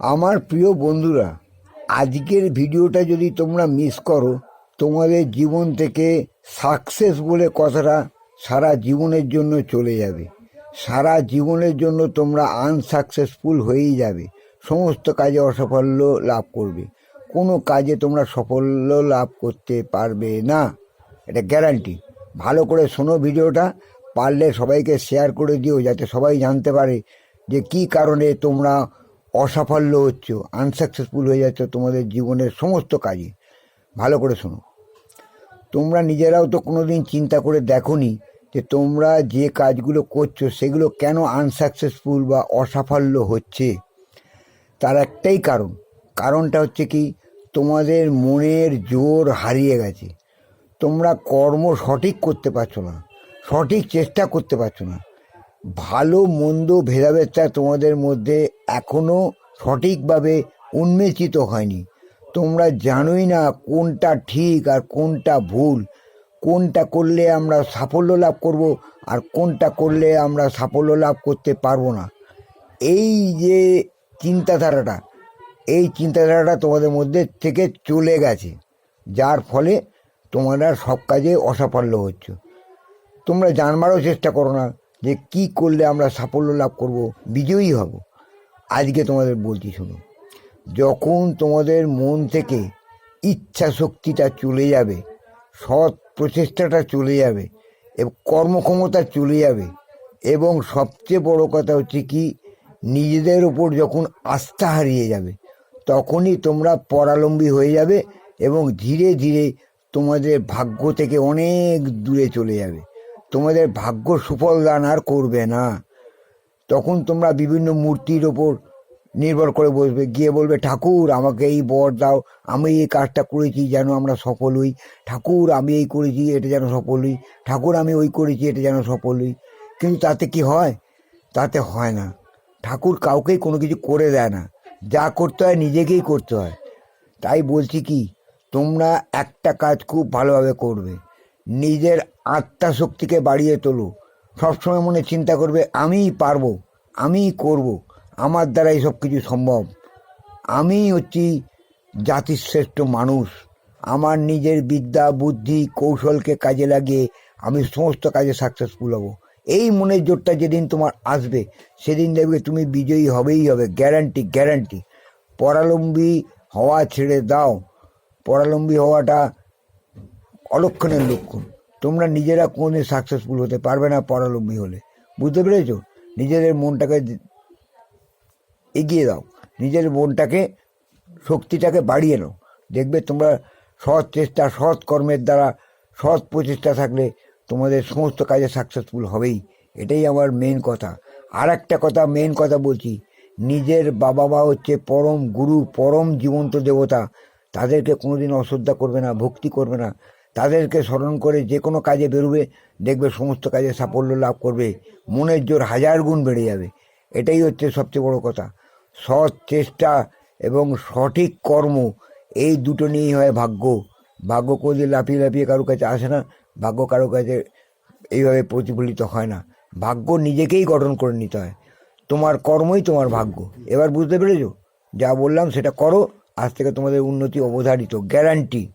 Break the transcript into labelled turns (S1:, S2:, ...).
S1: আমার প্রিয় বন্ধুরা, আজকের ভিডিওটা যদি তোমরা মিস করো, তোমাদের জীবন থেকে সাকসেস বলে কথাটা সারা জীবনের জন্য চলে যাবে। সারা জীবনের জন্য তোমরা আনসাকসেসফুল হয়েই যাবে। সমস্ত কাজে অসাফল্য লাভ করবে। কোনো কাজে তোমরা সাফল্য লাভ করতে পারবে না। এটা গ্যারান্টি ভালো করে শোনো ভিডিওটা, পারলে সবাইকে শেয়ার করে দিও, যাতে সবাই জানতে পারে যে কি কারণে তোমরা অসাফল্য হচ্ছ আনসাকসেসফুল হয়ে যাচ্ছ তোমাদের জীবনের সমস্ত কাজে ভালো করে শোনো। তোমরা নিজেরাও তো কোনো দিন চিন্তা করে দেখোনি যে তোমরা যে কাজগুলো করছ সেগুলো কেন আনসাকসেসফুল বা অসাফল্য হচ্ছে? তার একটাই কারণ। কারণটা হচ্ছে কি, তোমাদের মনের জোর হারিয়ে গেছে। তোমরা কর্ম সঠিক করতে পারছ না, সঠিক চেষ্টা করতে পারছ না। ভালো, মন্দ, ভেদাভেদটা তোমাদের মধ্যে এখনও সঠিকভাবে উন্মেচিত হয়নি। তোমরা জানোই না কোনটা ঠিক আর কোনটা ভুল, কোনটা করলে আমরা সাফল্য লাভ করব আর কোনটা করলে আমরা সাফল্য লাভ করতে পারব না। এই যে চিন্তাধারাটা, এই চিন্তাধারাটা তোমাদের মধ্যে থেকে চলে গেছে, যার ফলে তোমরা সব কাজে অসাফল্য হচ্ছ। তোমরা জানবারও চেষ্টা করো না যে কি করলে আমরা সাফল্য লাভ করব, বিজয়ী হব। আজকে তোমাদের বলছি শুনো। যখন তোমাদের মন থেকে ইচ্ছা শক্তিটা চলে যাবে, সৎ প্রচেষ্টাটা চলে যাবে, এবং কর্মক্ষমতা চলে যাবে, এবং সবচেয়ে বড় কথা হচ্ছে কি, নিজেদের উপর যখন আস্থা হারিয়ে যাবে, তখনই তোমরা পরালম্বী হয়ে যাবে এবং ধীরে ধীরে তোমাদের ভাগ্য থেকে অনেক দূরে চলে যাবে। তোমাদের ভাগ্য সুফল দান আর করবে না। তখন তোমরা বিভিন্ন মূর্তির ওপর নির্ভর করে বসবে। গিয়ে বলবে, ঠাকুর, আমাকে এই বর দাও, আমি এই কাজটা করেছি যেন আমরা সফল হই। ঠাকুর, আমি এই করেছি, এটা যেন সফল হই। ঠাকুর, আমি ওই করেছি, এটা যেন সফল হই। কিন্তু তাতে কি হয়? তাতে হয় না। ঠাকুর কাউকেই কোনো কিছু করে দেয় না। যা করতে হয় নিজেকেই করতে হয়। তাই বলছি কি, তোমরা একটা কাজ খুব ভালোভাবে করবে। নিজের আত্মা শক্তিকে বাড়িয়ে তোলো। সবসময় মনে চিন্তা করবে, আমিই পারব, আমিই করব, আমার দ্বারা সব কিছু সম্ভব। আমি হচ্ছি জাতির শ্রেষ্ঠ মানুষ। আমার নিজের বিদ্যা, বুদ্ধি, কৌশলকে কাজে লাগিয়ে আমি সমস্ত কাজে সাকসেসফুল হব। এই মনের জোরটা যেদিন তোমার আসবে, সেদিন দেখবে তুমি বিজয়ী হবেই হবে গ্যারান্টি গ্যারান্টি পরালম্বী হওয়া ছেড়ে দাও। পরালম্বী হওয়াটা অলক্ষণের লক্ষণ। তোমরা নিজেরা কোনোদিন সাকসেসফুল হতে পারবে না পরালম্বী হলে। বুঝতে পেরেছ? নিজেদের মনটাকে এগিয়ে দাও। নিজের মনটাকে, শক্তিটাকে বাড়িয়ে নাও। দেখবে তোমরা সৎ চেষ্টা, সৎ কর্মের দ্বারা, সৎ প্রচেষ্টা থাকলে তোমাদের সমস্ত কাজে সাকসেসফুল হবেই। এটাই আমার মেন কথা। আর একটা কথা মেন কথা বলছি। নিজের বাবা মা হচ্ছে পরম গুরু, পরম জীবন্ত দেবতা। তাদেরকে কোনোদিন অশ্রদ্ধা করবে না, ভক্তি করবে না। তাদেরকে স্মরণ করে যে কোনো কাজে বেরোবে, দেখবে সমস্ত কাজে সাফল্য লাভ করবে। মনের জোর হাজার গুণ বেড়ে যাবে। এটাই হচ্ছে সবচেয়ে বড় কথা। সৎ চেষ্টা এবং সঠিক কর্ম, এই দুটো নিয়েই হয় ভাগ্য। ভাগ্য কোনোদিন লাফিয়ে লাফিয়ে কারও কাছে আসে না, ভাগ্য কারও কাছে এইভাবে প্রতিফলিত হয় না। ভাগ্য নিজেকেই গঠন করে নিতে হয়। তোমার কর্মই তোমার ভাগ্য। এবার বুঝতে পেরেছ? যা বললাম সেটা করো, আজ থেকে তোমাদের উন্নতি অবধারিত গ্যারান্টি